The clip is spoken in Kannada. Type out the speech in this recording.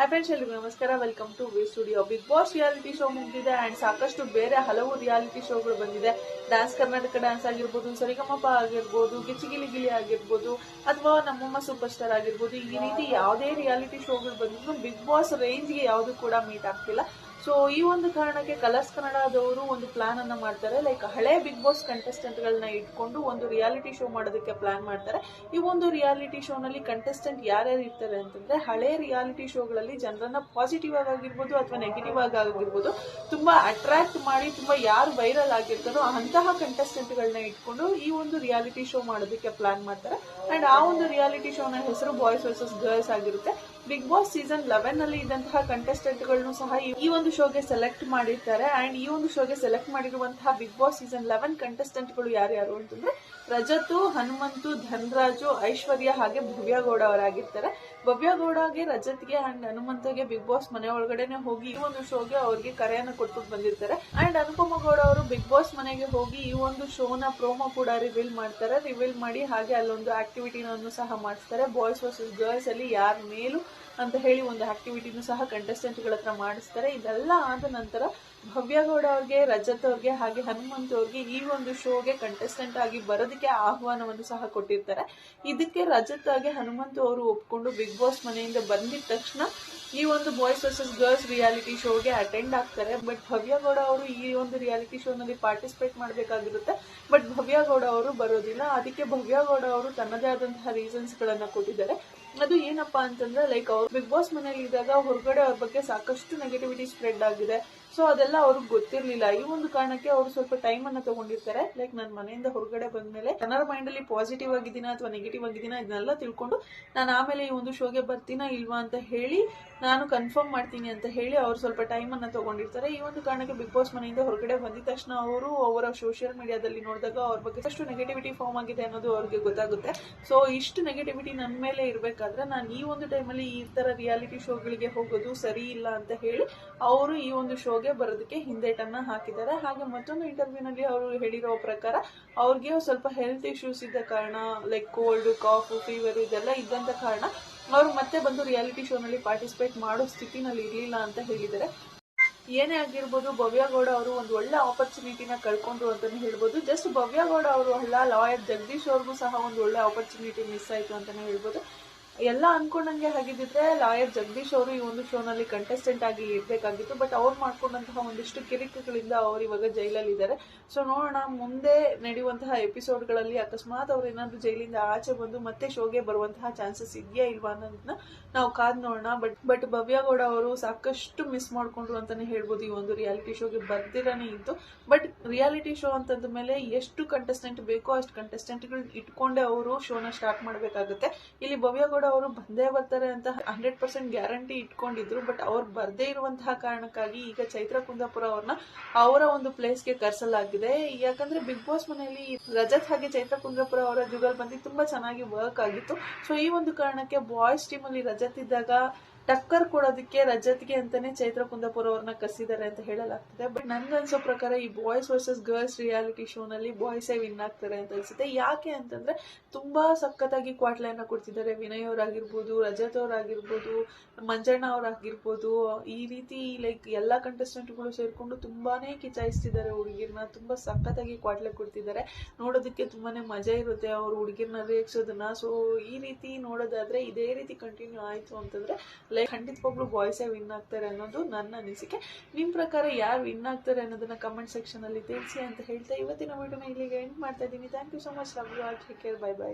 ಹಾಯ್ ಫ್ರೆಂಡ್ಸ್ ಎಲ್ರಿಗೂ ನಮಸ್ಕಾರ. Welcome to V studio Bigg Boss reality show ಮುಗಿದಿದೆ ಅಂಡ್ ಸಾಕಷ್ಟು ಬೇರೆ ಹಲವು ರಿಯಾಲಿಟಿ ಶೋಗಳು ಬಂದಿದೆ. ಡ್ಯಾನ್ಸ್ ಕರ್ನಾಟಕ ಡ್ಯಾನ್ಸ್ ಆಗಿರ್ಬೋದು, ಸರಿಗಮಪ ಆಗಿರ್ಬೋದು ಗಿಚ್ಚಿಗಿಲಿ ಗಿಲಿ ಆಗಿರ್ಬೋದು, ಅಥವಾ ನಮ್ಮಮ್ಮ ಸೂಪರ್ ಸ್ಟಾರ್ ಆಗಿರ್ಬೋದು, ಈ ರೀತಿ ಯಾವುದೇ ರಿಯಾಲಿಟಿ ಶೋಗಳು ಬಂದಿದ್ರು ಬಿಗ್ ಬಾಸ್ ರೇಂಜ್ಗೆ ಯಾವುದು ಕೂಡ ಮೀಟ್ ಆಗ್ತಿಲ್ಲ. ಸೊ ಈ ಒಂದು ಕಾರಣಕ್ಕೆ ಕಲರ್ಸ್ ಕನ್ನಡದವರು ಒಂದು ಪ್ಲಾನ್ ಅನ್ನ ಮಾಡ್ತಾರೆ. ಲೈಕ್ ಹಳೆ ಬಿಗ್ ಬಾಸ್ ಕಂಟೆಸ್ಟೆಂಟ್ ಗಳನ್ನ ಇಟ್ಕೊಂಡು ಒಂದು ರಿಯಾಲಿಟಿ ಶೋ ಮಾಡೋದಕ್ಕೆ ಪ್ಲಾನ್ ಮಾಡ್ತಾರೆ. ಈ ಒಂದು ರಿಯಾಲಿಟಿ ಶೋ ನಲ್ಲಿ ಕಂಟೆಸ್ಟೆಂಟ್ ಯಾರ್ಯಾರು ಇರ್ತಾರೆ ಅಂತಂದ್ರೆ, ಹಳೆ ರಿಯಾಲಿಟಿ ಶೋಗಳಲ್ಲಿ ಜನರನ್ನ ಪಾಸಿಟಿವ್ ಆಗಿ ಆಗಿರ್ಬೋದು ಅಥವಾ ನೆಗೆಟಿವ್ ಆಗಿ ಆಗಿರ್ಬೋದು ತುಂಬಾ ಅಟ್ರಾಕ್ಟ್ ಮಾಡಿ, ತುಂಬಾ ಯಾರು ವೈರಲ್ ಆಗಿರ್ತಾರೋ ಅಂತಹ ಕಂಟೆಸ್ಟೆಂಟ್ ಗಳನ್ನ ಇಟ್ಕೊಂಡು ಈ ಒಂದು ರಿಯಾಲಿಟಿ ಶೋ ಮಾಡೋದಕ್ಕೆ ಪ್ಲಾನ್ ಮಾಡ್ತಾರೆ. ಅಂಡ್ ಆ ಒಂದು ರಿಯಾಲಿಟಿ ಶೋನ ಹೆಸರು ಬಾಯ್ಸ್ ವರ್ಸಸ್ ಗರ್ಲ್ಸ್ ಆಗಿರುತ್ತೆ. ಬಿಗ್ ಬಾಸ್ ಸೀಸನ್ ಲೆವೆನ್ ಅಲ್ಲಿ ಇದ್ದಂತಹ ಕಂಟೆಸ್ಟೆಂಟ್ಗಳನ್ನು ಸಹ ಈ- ಒಂದು ಶೋಗೆ ಸೆಲೆಕ್ಟ್ ಮಾಡಿರ್ತಾರೆ. ಅಂಡ್ ಈ ಒಂದು ಶೋಗೆ ಸೆಲೆಕ್ಟ್ ಮಾಡಿರುವಂತಹ ಬಿಗ್ ಬಾಸ್ ಸೀಸನ್ ಲೆವೆನ್ ಕಂಟೆಸ್ಟೆಂಟ್ಗಳು ಯಾರ್ಯಾರು ಅಂತಂದ್ರೆ ರಜತು, ಹನುಮಂತು, ಧನ್ರಾಜು, ಐಶ್ವರ್ಯ ಹಾಗೆ ಭವ್ಯ ಗೌಡ ಅವರಾಗಿರ್ತಾರೆ. ಭವ್ಯ ಗೌಡಗೆ, ರಜತ್ಗೆ ಅಂಡ್ ಹನುಮಂತಗೆ ಬಿಗ್ ಬಾಸ್ ಮನೆ ಒಳಗಡೆನೆ ಹೋಗಿ ಈ ಒಂದು ಶೋಗೆ ಅವ್ರಿಗೆ ಕರೆಯನ್ನು ಕೊಟ್ಬಿಟ್ಟು ಬಂದಿರ್ತಾರೆ. ಅಂಡ್ ಅನುಪಮ ಗೌಡ ಅವರು ಬಿಗ್ ಬಾಸ್ ಮನೆಗೆ ಹೋಗಿ ಈ ಒಂದು ಶೋನ ಪ್ರೋಮೋ ಕೂಡ ರಿವೀಲ್ ಮಾಡ್ತಾರೆ. ರಿವೀಲ್ ಮಾಡಿ ಹಾಗೆ ಅಲ್ಲೊಂದು ಆಕ್ಟಿವಿಟಿನೂ ಸಹ ಮಾಡಿಸ್ತಾರೆ. ಬಾಯ್ಸ್ ವರ್ಸಸ್ ಗರ್ಲ್ಸ್ ಅಲ್ಲಿ ಯಾರ ಮೇಲೂ ಅಂತ ಹೇಳಿ ಒಂದು ಆಕ್ಟಿವಿಟಿನೂ ಸಹ ಕಂಟೆಸ್ಟೆಂಟ್ಗಳ ಹತ್ರ ಮಾಡಿಸ್ತಾರೆ. ಇದೆಲ್ಲ ಆದ ನಂತರ ಭವ್ಯಗೌಡ ಅವ್ರಿಗೆ, ರಜತ್ ಅವ್ರಿಗೆ, ಹಾಗೆ ಹನುಮಂತ್ ಅವ್ರಿಗೆ ಈ ಒಂದು ಶೋಗೆ ಕಂಟೆಸ್ಟೆಂಟ್ ಆಗಿ ಬರೋದಕ್ಕೆ ಆಹ್ವಾನವನ್ನು ಸಹ ಕೊಟ್ಟಿರ್ತಾರೆ. ಇದಕ್ಕೆ ರಜತ್ ಆಗಿ ಹನುಮಂತ್ ಅವರು ಒಪ್ಕೊಂಡು ಬಿಗ್ ಬಾಸ್ ಮನೆಯಿಂದ ಬಂದಿದ ತಕ್ಷಣ ಈ ಒಂದು ಬಾಯ್ಸ್ ವರ್ಸಸ್ ಗರ್ಲ್ಸ್ ರಿಯಾಲಿಟಿ ಶೋಗೆ ಅಟೆಂಡ್ ಆಗ್ತಾರೆ. ಬಟ್ ಭವ್ಯಗೌಡ ಅವರು ಈ ಒಂದು ರಿಯಾಲಿಟಿ ಶೋನಲ್ಲಿ ಪಾರ್ಟಿಸಿಪೇಟ್ ಮಾಡಬೇಕಾಗಿರುತ್ತೆ. ಬಟ್ ಭವ್ಯಗೌಡ ಅವರು ಬರೋದಿಲ್ಲ. ಅದಕ್ಕೆ ಭವ್ಯಗೌಡ ಅವರು ತನ್ನದೇ ಆದಂತಹ ರೀಸನ್ಸ್ ಗಳನ್ನ ಕೊಟ್ಟಿದ್ದಾರೆ. ಅದು ಏನಪ್ಪಾ ಅಂತಂದ್ರೆ ಲೈಕ್ ಅವ್ರು ಬಿಗ್ ಬಾಸ್ ಮನೇಲಿ ಇದ್ದಾಗ ಹೊರಗಡೆ ಅವ್ರ ಬಗ್ಗೆ ಸಾಕಷ್ಟು ನೆಗೆಟಿವಿಟಿ ಸ್ಪ್ರೆಡ್ ಆಗಿದೆ. ಸೊ ಅದೆಲ್ಲ ಅವ್ರಿಗೆ ಗೊತ್ತಿರ್ಲಿಲ್ಲ. ಈ ಒಂದು ಕಾರಣಕ್ಕೆ ಅವರು ಸ್ವಲ್ಪ ಟೈಮ್ ಅನ್ನ ತಗೊಂಡಿರ್ತಾರೆ. ಲೈಕ್ ನನ್ನ ಮನೆಯಿಂದ ಹೊರಗಡೆ ಬಂದ್ಮೇಲೆ ಜನರ ಮೈಂಡ್ ಅಲ್ಲಿ ಪಾಸಿಟಿವ್ ಆಗಿದ್ದೀನ ಅಥವಾ ನೆಗೆಟಿವ್ ಆಗಿದ್ದೀನ ಇದನ್ನೆಲ್ಲ ತಿಳ್ಕೊಂಡು ನಾನು ಆಮೇಲೆ ಈ ಒಂದು ಶೋಗೆ ಬರ್ತೀನ ಇಲ್ವಾ ಅಂತ ಹೇಳಿ ನಾನು ಕನ್ಫರ್ಮ್ ಮಾಡ್ತೀನಿ ಅಂತ ಹೇಳಿ ಅವ್ರು ಸ್ವಲ್ಪ ಟೈಮ್ ಅನ್ನ ತಗೊಂಡಿರ್ತಾರೆ. ಈ ಒಂದು ಕಾರಣಕ್ಕೆ ಬಿಗ್ ಬಾಸ್ ಮನೆಯಿಂದ ಹೊರಗಡೆ ಬಂದಿದ ತಕ್ಷಣ ಅವರು ಅವರ ಸೋಷಿಯಲ್ ಮೀಡಿಯಾದಲ್ಲಿ ನೋಡಿದಾಗ ಅವ್ರ ಬಗ್ಗೆ ಎಷ್ಟು ನೆಗೆಟಿವಿಟಿ ಫಾರ್ಮ್ ಆಗಿದೆ ಅನ್ನೋದು ಅವ್ರಿಗೆ ಗೊತ್ತಾಗುತ್ತೆ. ಸೊ ಇಷ್ಟು ನೆಗೆಟಿವಿಟಿ ನನ್ನ ಮೇಲೆ ಇರಬೇಕಾದ್ರೆ ನಾನು ಈ ಒಂದು ಟೈಮಲ್ಲಿ ಈ ತರ ರಿಯಾಲಿಟಿ ಶೋಗಳಿಗೆ ಹೋಗೋದು ಸರಿ ಇಲ್ಲ ಅಂತ ಹೇಳಿ ಅವರು ಈ ಒಂದು ಶೋಗೆ ಬರೋದಕ್ಕೆ ಹಿಂದೇಟನ್ನ ಹಾಕಿದ್ದಾರೆ. ಹಾಗೆ ಮತ್ತೊಂದು ಇಂಟರ್ವ್ಯೂನಲ್ಲಿ ಅವರು ಹೇಳಿರೋ ಪ್ರಕಾರ ಅವ್ರಿಗೆ ಸ್ವಲ್ಪ ಹೆಲ್ತ್ ಇಶ್ಯೂಸ್ ಇದ್ದ ಕಾರಣ ಲೈಕ್ ಕೋಲ್ಡ್ ಕಾಫ್ ಫೀವರ್ ಇದೆಲ್ಲ ಇದ್ದಂತ ಕಾರಣ ಅವರು ಮತ್ತೆ ಬಂದು ರಿಯಾಲಿಟಿ ಶೋನಲ್ಲಿ ಪಾರ್ಟಿಸಿಪೇಟ್ ಮಾಡೋ ಸ್ಥಿತಿನಲ್ಲಿ ಇರಲಿಲ್ಲ ಅಂತ ಹೇಳಿದ್ದಾರೆ. ಏನೇ ಆಗಿರ್ಬೋದು ಭವ್ಯಗೌಡ ಅವರು ಒಂದು ಒಳ್ಳೆ ಆಪರ್ಚುನಿಟಿನ ಕಳ್ಕೊಂಡ್ರು ಅಂತಾನೆ ಹೇಳ್ಬೋದು. ಜಸ್ಟ್ ಭವ್ಯಗೌಡ ಅವರು ಅಲ್ಲ ಲಾಯರ್ ಜಗದೀಶ್ ಅವ್ರಿಗೂ ಸಹ ಒಂದು ಒಳ್ಳೆ ಆಪರ್ಚುನಿಟಿ ಮಿಸ್ ಆಯ್ತು ಅಂತಾನೆ ಹೇಳ್ಬೋದು. ಎಲ್ಲ ಅನ್ಕೊಂಡಂಗೆ ಹಾಗಿದ್ದಿದ್ರೆ ಲಾಯರ್ ಜಗದೀಶ್ ಅವರು ಈ ಒಂದು ಶೋನಲ್ಲಿ ಕಂಟೆಸ್ಟೆಂಟ್ ಆಗಿ ಇರ್ಬೇಕಾಗಿತ್ತು. ಬಟ್ ಅವ್ರು ಮಾಡ್ಕೊಂಡಂತಹ ಒಂದಿಷ್ಟು ಕಿರಿಕುಗಳಿಂದ ಅವ್ರು ಇವಾಗ ಜೈಲಲ್ಲಿ ಇದ್ದಾರೆ. ಸೊ ನೋಡೋಣ, ಮುಂದೆ ನಡೆಯುವಂತಹ ಎಪಿಸೋಡ್ಗಳಲ್ಲಿ ಅಕಸ್ಮಾತ್ ಅವ್ರು ಏನಾದ್ರು ಜೈಲಿಂದ ಆಚೆ ಬಂದು ಮತ್ತೆ ಶೋಗೆ ಬರುವಂತಹ ಚಾನ್ಸಸ್ ಇದೆಯಾ ಇಲ್ವಾ ಅನ್ನೋದನ್ನ ನಾವು ಕಾದ್ ನೋಡೋಣ. ಬಟ್ ಬಟ್ ಭವ್ಯಗೌಡ ಅವರು ಸಾಕಷ್ಟು ಮಿಸ್ ಮಾಡ್ಕೊಂಡ್ರು ಅಂತಾನೆ ಹೇಳ್ಬೋದು ಈ ಒಂದು ರಿಯಾಲಿಟಿ ಶೋಗೆ ಬರ್ತಿರಾನೆ ಇತ್ತು. ಬಟ್ ರಿಯಾಲಿಟಿ ಶೋ ಅಂತಂದ ಮೇಲೆ ಎಷ್ಟು ಕಂಟೆಸ್ಟೆಂಟ್ ಬೇಕೋ ಅಷ್ಟು ಕಂಟೆಸ್ಟೆಂಟ್ಗಳು ಇಟ್ಕೊಂಡೆ ಅವರು ಶೋನ ಸ್ಟಾರ್ಟ್ ಮಾಡಬೇಕಾಗುತ್ತೆ. ಇಲ್ಲಿ ಭವ್ಯಗೌಡ ಅವರು ಬಂದೇ ಬರ್ತಾರೆ ಅಂತ ಹಂಡ್ರೆಡ್ ಪರ್ಸೆಂಟ್ ಗ್ಯಾರಂಟಿ ಇಟ್ಕೊಂಡಿದ್ರು, ಬಟ್ ಅವ್ರು ಬರ್ದೇ ಇರುವಂತಹ ಕಾರಣಕ್ಕಾಗಿ ಈಗ ಚೈತ್ರ ಕುಂದಾಪುರ ಅವ್ರನ್ನ ಅವರ ಒಂದು ಪ್ಲೇಸ್ಗೆ ಕರ್ಸಲಾಗಿದೆ. ಯಾಕಂದ್ರೆ ಬಿಗ್ ಬಾಸ್ ಮನೆಯಲ್ಲಿ ರಜತ್ ಹಾಗೆ ಚೈತ್ರ ಕುಂದಾಪುರ ಅವರ ಜುಗಲ್ ಬಂದು ತುಂಬಾ ಚೆನ್ನಾಗಿ ವರ್ಕ್ ಆಗಿತ್ತು. ಸೊ ಈ ಒಂದು ಕಾರಣಕ್ಕೆ ಬಾಯ್ಸ್ ಟೀಮ್ ಅಲ್ಲಿ ರಜತ್ ಇದ್ದಾಗ ಟಕ್ಕರ್ ಕೊಡೋದಕ್ಕೆ ರಜತ್ಗೆ ಅಂತಾನೆ ಚೈತ್ರ ಕುಂದಾಪುರ ಅವ್ರನ್ನ ಕಸಿದಾರೆ ಅಂತ ಹೇಳಲಾಗ್ತದೆ. ಬಟ್ ನನ್ಗನ್ಸೋ ಪ್ರಕಾರ ಈ ಬಾಯ್ಸ್ ವರ್ಸಸ್ ಗರ್ಲ್ಸ್ ರಿಯಾಲಿಟಿ ಶೋನಲ್ಲಿ ಬಾಯ್ಸೇ ವಿನ್ ಆಗ್ತಾರೆ ಅಂತ ಅನ್ಸುತ್ತೆ. ಯಾಕೆ ಅಂತಂದ್ರೆ ತುಂಬಾ ಸಖತ್ತಾಗಿ ಕ್ವಾಟ್ಲೆಯನ್ನ ಕೊಡ್ತಿದ್ದಾರೆ. ವಿನಯ್ ಅವರಾಗಿರ್ಬೋದು, ರಜತ್ ಅವರಾಗಿರ್ಬೋದು, ಮಂಜಣ್ಣ ಅವರಾಗಿರ್ಬೋದು. ಈ ರೀತಿ ಲೈಕ್ ಎಲ್ಲಾ ಕಂಟೆಸ್ಟೆಂಟ್ಗಳು ಸೇರಿಕೊಂಡು ತುಂಬಾನೇ ಕಿಚಾಯಿಸ್ತಿದ್ದಾರೆ ಹುಡುಗಿರ್ನ. ತುಂಬಾ ಸಖತ್ತಾಗಿ ಕ್ವಾಟ್ಲೆ ಕೊಡ್ತಿದ್ದಾರೆ. ನೋಡೋದಕ್ಕೆ ತುಂಬಾನೇ ಮಜಾ ಇರುತ್ತೆ ಅವ್ರು ಹುಡುಗಿರ್ನ ರೇಗ್ಸೋದನ್ನ ಸೊ ಈ ರೀತಿ ನೋಡೋದಾದ್ರೆ ಇದೇ ರೀತಿ ಕಂಟಿನ್ಯೂ ಆಯ್ತು ಅಂತಂದ್ರೆ ಲೈಕ್ ಖಂಡಿತವಾಗ್ಲೂ ಬಾಯ್ಸೇ ವಿನ್ ಆಗ್ತಾರೆ ಅನ್ನೋದು ನನ್ನ ಅನಿಸಿಕೆ. ನಿಮ್ ಪ್ರಕಾರ ಯಾರು ವಿನ್ ಆಗ್ತಾರೆ ಅನ್ನೋದನ್ನ ಕಮೆಂಟ್ ಸೆಕ್ಷನ್ ಅಲ್ಲಿ ತಿಳಿಸಿ ಅಂತ ಹೇಳ್ತಾ ಇವತ್ತಿನ ವಿಡಿಯೋನ ಇಲ್ಲಿಗೆ ಎಂಡ್ ಮಾಡ್ತಾ ಇದ್ದೀನಿ. Thank you so much love you all take care bye bye